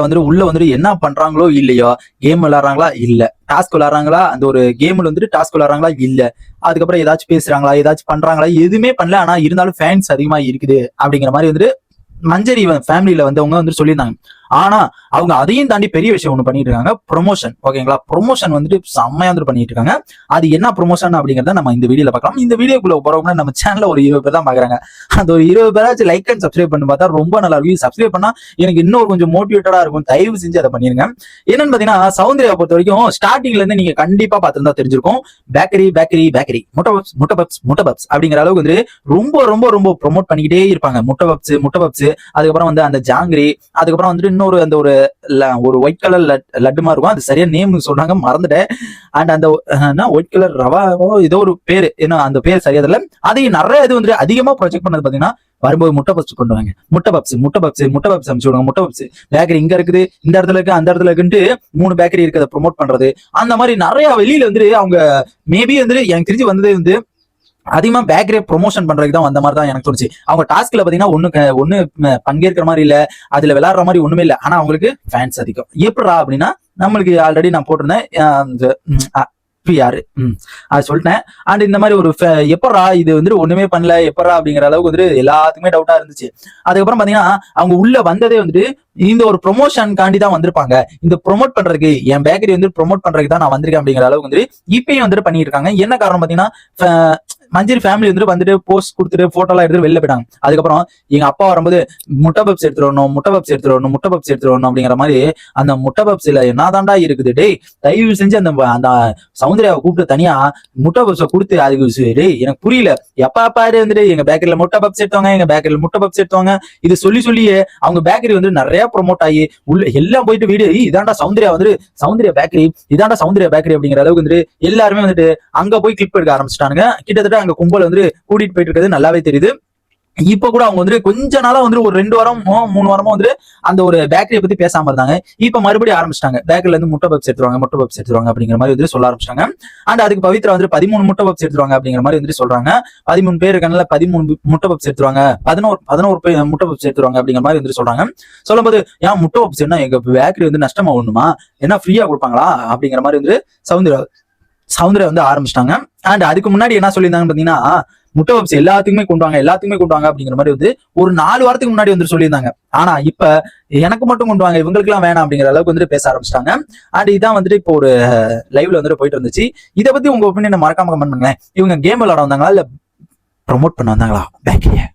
வந்துட்டு உள்ள வந்துட்டு என்ன பண்றாங்களோ இல்லையோ கேம் விளையாடுறாங்களா? இல்ல. டாஸ்க் விளையாடுறாங்களா? அந்த ஒரு கேம்ல வந்துட்டு டாஸ்க் விளையாடுறாங்களா? இல்ல. அதுக்கப்புறம் ஏதாச்சும் பேசுறாங்களா? ஏதாச்சும் பண்றாங்களா? எதுவுமே பண்ணல. ஆனா இருந்தாலும் ஃபேன்ஸ் அதிகமா இருக்குது. அப்படிங்கிற மாதிரி வந்துட்டு மஞ்சரி ஃபேமிலியில வந்தவங்க வந்து சொல்லியிருந்தாங்க. ஆனா அவங்க அதையும் தாண்டி பெரிய விஷயம் ஒண்ணு பண்ணிட்டு இருக்காங்க ப்ரொமோஷன் ஓகேங்களா ப்ரொமோஷன் வந்துட்டு செம்மையா வந்து பண்ணிட்டு இருக்காங்க அது என்ன ப்ரொமோஷன் அப்படிங்கறத நம்ம இந்த வீடியோல பார்க்கலாம். இந்த வீடியோக்குள்ள போறவங்க நம்ம சேனல்ல ஒரு இருபது பேர் தான் பாக்குறாங்க அந்த ஒரு இருபது பேராச்சும் லைக் அண்ட் சப்ஸ்கிரைப் பண்ணி பார்த்தா ரொம்ப நல்லா இருக்கும். சப்ஸ்கிரைப் பண்ணா எனக்கு இன்னொரு கொஞ்சம் மோட்டிவேட்டடா இருக்கும். தயவு செஞ்சு அதை பண்ணிருங்க. என்னன்னு பாத்தீங்கன்னா சௌந்தர்யா பொறுத்த வரைக்கும் ஸ்டார்டிங்ல இருந்து நீங்க கண்டிப்பா பார்த்திருந்தா தெரிஞ்சிருக்கும். பேக்கரி பேக்கரி பேக்கரி முட்டை பப்ஸ் முட்டை பப்ஸ் முட்டை பப்ஸ் அப்படிங்கிற அளவுக்கு வந்து ரொம்ப ரொம்ப ரொம்ப ப்ரொமோட் பண்ணிக்கிட்டே இருப்பாங்க. முட்டை பப்ஸ் முட்டை பப்ஸ் அதுக்கப்புறம் வந்து அந்த ஜாங்கிரி அதுக்கப்புறம் வந்துட்டு இன்னொரு அந்த ஒரு ல- ஒரு ஒயிட் கலர் லட்டு இருக்கும். அது சரியா நேம் சொன்னாங்க மறந்துட்டேன். அண்ட் அந்த ஒயிட் கலர் ரவாவோ ஏதோ ஒரு பேர். ஏன்னா அந்த பேர் சரியா தெரியல. அதையும் நிறைய இது வந்து அதிகமா ப்ரொஜெக்ட் பண்ணது பாத்தீங்கன்னா வரும்போது முட்டை பப்ஸ் கொண்டு வாங்க முட்டை பப்ஸ் முட்டை பப்ஸ் முட்டை பப்ஸ் அனுப்பிச்சு விடுங்க முட்டை பப்ஸ். பேக்கரி இங்க இருக்குது இந்த இடத்துல இருக்கு அந்த இடத்துல இருக்குன்ட்டு மூணு பேக்கரி இருக்கிறத ப்ரொமோட் பண்றது. அந்த மாதிரி நிறைய வெளியில வந்து அவங்க மேபி வந்து எனக்கு தெரிஞ்சு வந்தது வந்து அதிகமா பேக்கரி ப்ரொமோஷன் பண்றதுக்கு தான் வந்த மாதிரி தான் எனக்கு தோணுச்சு. அவங்க டாஸ்க்ல பாத்தீங்கன்னா ஒண்ணு ஒண்ணு பங்கேற்கிற மாதிரி இல்ல அதுல விளையாடுற மாதிரி ஒண்ணுமே இல்ல. ஆனா அவங்களுக்கு ஃபேன்ஸ் அதிகம். எப்படா அப்படின்னா நம்மளுக்கு ஆல்ரெடி நான் போட்டிருந்தேன் பிஆர் அது சொல்லிட்டேன். அண்ட் இந்த மாதிரி ஒரு ஃப- எப்படா இது வந்துட்டு ஒண்ணுமே பண்ணல எப்படா அப்படிங்கிற அளவுக்கு வந்துட்டு எல்லாத்துக்குமே டவுட்டா இருந்துச்சு. அதுக்கப்புறம் பாத்தீங்கன்னா அவங்க உள்ள வந்ததே வந்துட்டு இந்த ஒரு ப்ரொமோஷன் காண்டி தான் வந்திருப்பாங்க. இந்த ப்ரொமோட் பண்றதுக்கு என் பேக்கரி வந்து ப்ரொமோட் பண்றதுக்கு தான் நான் வந்திருக்கேன் அப்படிங்கிற அளவுக்கு வந்துட்டு இப்பயும் வந்துட்டு பண்ணிட்டு இருக்காங்க என்ன காரணம் பாத்தீங்கன்னா மஞ்சரி ஃபேமிலி வந்துட்டு வந்துட்டு போஸ்ட் கொடுத்துட்டு போட்டோ எல்லாம் வெளில போயிட்டாங்க. அதுக்கப்புறம் எங்க அப்பா வரும்போது முட்டை பப்ஸ் எடுத்துட்டு வரணும் முட்டை பப்ஸ் எடுத்துட்டு வரணும் முட்டை பப்ஸ் எடுத்துட்டு வரணும் அப்படிங்கிற மாதிரி அந்த முட்டை பப்ஸ்ல என்னதான்டா இருக்குது? டேய் தயவு செஞ்சு அந்த அந்த சௌந்தர்யாவை கூப்பிட்டு தனியா முட்டை பப்ஸை கொடுத்து அதுக்கு டேய் எனக்கு புரியல. எப்பா பாரு வந்துட்டு எங்க பேக்கரியில முட்டை பப்ஸ் எடுத்தவங்க எங்க பேக்கரியில முட்டை பப்ஸ் எடுத்தவங்க இது சொல்லி சொல்லியே அவங்க பேக்கரி வந்து நிறைய ப்ரொமோட் ஆகி உள்ள எல்லாம் போயிட்டு வீடியோ இதாண்டா சௌந்தர்யா வந்துட்டு சௌந்தர்யா பேக்கரி இதாண்டா சௌந்தர்யா பேக்கரி அப்படிங்கிற அளவுக்கு வந்துட்டு எல்லாருமே வந்துட்டு அங்க போய் கிளிப் எடுக்க ஆரம்பிச்சிட்டானுங்க. கிட்டத்தட்ட அங்க கும்பல் வந்து கூட்டிட்டு போயிட்டு இருக்கிறது நல்லாவே தெரியுது. இப்ப கூட அவங்க வந்து கொஞ்ச நாளா வந்து ஒரு ரெண்டு வாரமோ மூணு வாரமோ வந்து அந்த ஒரு பேக்கரியை பத்தி பேசாம இருந்தாங்க. இப்ப மறுபடியும் ஆரம்பிச்சிட்டாங்க. பேக்கரில இருந்து முட்டை பப்ஸ் எடுத்துருவாங்க முட்டை பப்ஸ் எடுத்துருவாங்க அப்படிங்கிற மாதிரி வந்து சொல்ல ஆரம்பிச்சாங்க அண்ட் அதுக்கு பவித்ரா வந்து பதிமூணு முட்டை பப்ஸ் எடுத்துருவாங்க அப்படிங்கிற மாதிரி வந்து சொல்றாங்க. பதிமூணு பேர் இருக்கனால பதிமூணு முட்டை பப்ஸ் எடுத்துருவாங்க. பதினோரு பதினோரு பேர் முட்டை பப்ஸ் எடுத்துருவாங்க அப்படிங்கிற மாதிரி வந்து சொல்றாங்க. சொல்லும்போது ஏன் முட்டை பப்ஸ் என்ன எங்க பேக்கரி வந்து நஷ்டமா ஒண்ணுமா என்ன ஃப்ரீயா கொடுப்பாங்களா? அப்படிங்கிற மாதிரி வந்து சவுந்தர சவுந்தர்யா வந்து ஆரம்பிச்சிட்டாங்க. அண்ட் அதுக்கு முன்னாடி என்ன சொல்லியிருந்தாங்கன்னு பாத்தீங்கன்னா முட்டை பப்ஸ் எல்லாத்துக்குமே கொண்டு வாங்க எல்லாத்துக்குமே கொண்டு வாங்க அப்படிங்கிற மாதிரி வந்து ஒரு நாலு வாரத்துக்கு முன்னாடி வந்து சொல்லியிருந்தாங்க. ஆனா இப்ப எனக்கு மட்டும் கொண்டு வாங்க இவங்களுக்கு எல்லாம் வேணாம் அப்படிங்கிற அளவுக்கு வந்துட்டு பேச ஆரம்பிச்சிட்டாங்க. அண்ட் இதான் வந்துட்டு இப்போ ஒரு லைவ்ல வந்துட்டு போயிட்டு இருந்துச்சு. இதை பத்தி உங்க ஒப்பீனியன் மறக்காம கமெண்ட் பண்ணுங்க இவங்க கேம் விளையாட வந்தாங்களா இல்ல ப்ரொமோட் பண்ண வந்தாங்களா? பேக்கரியை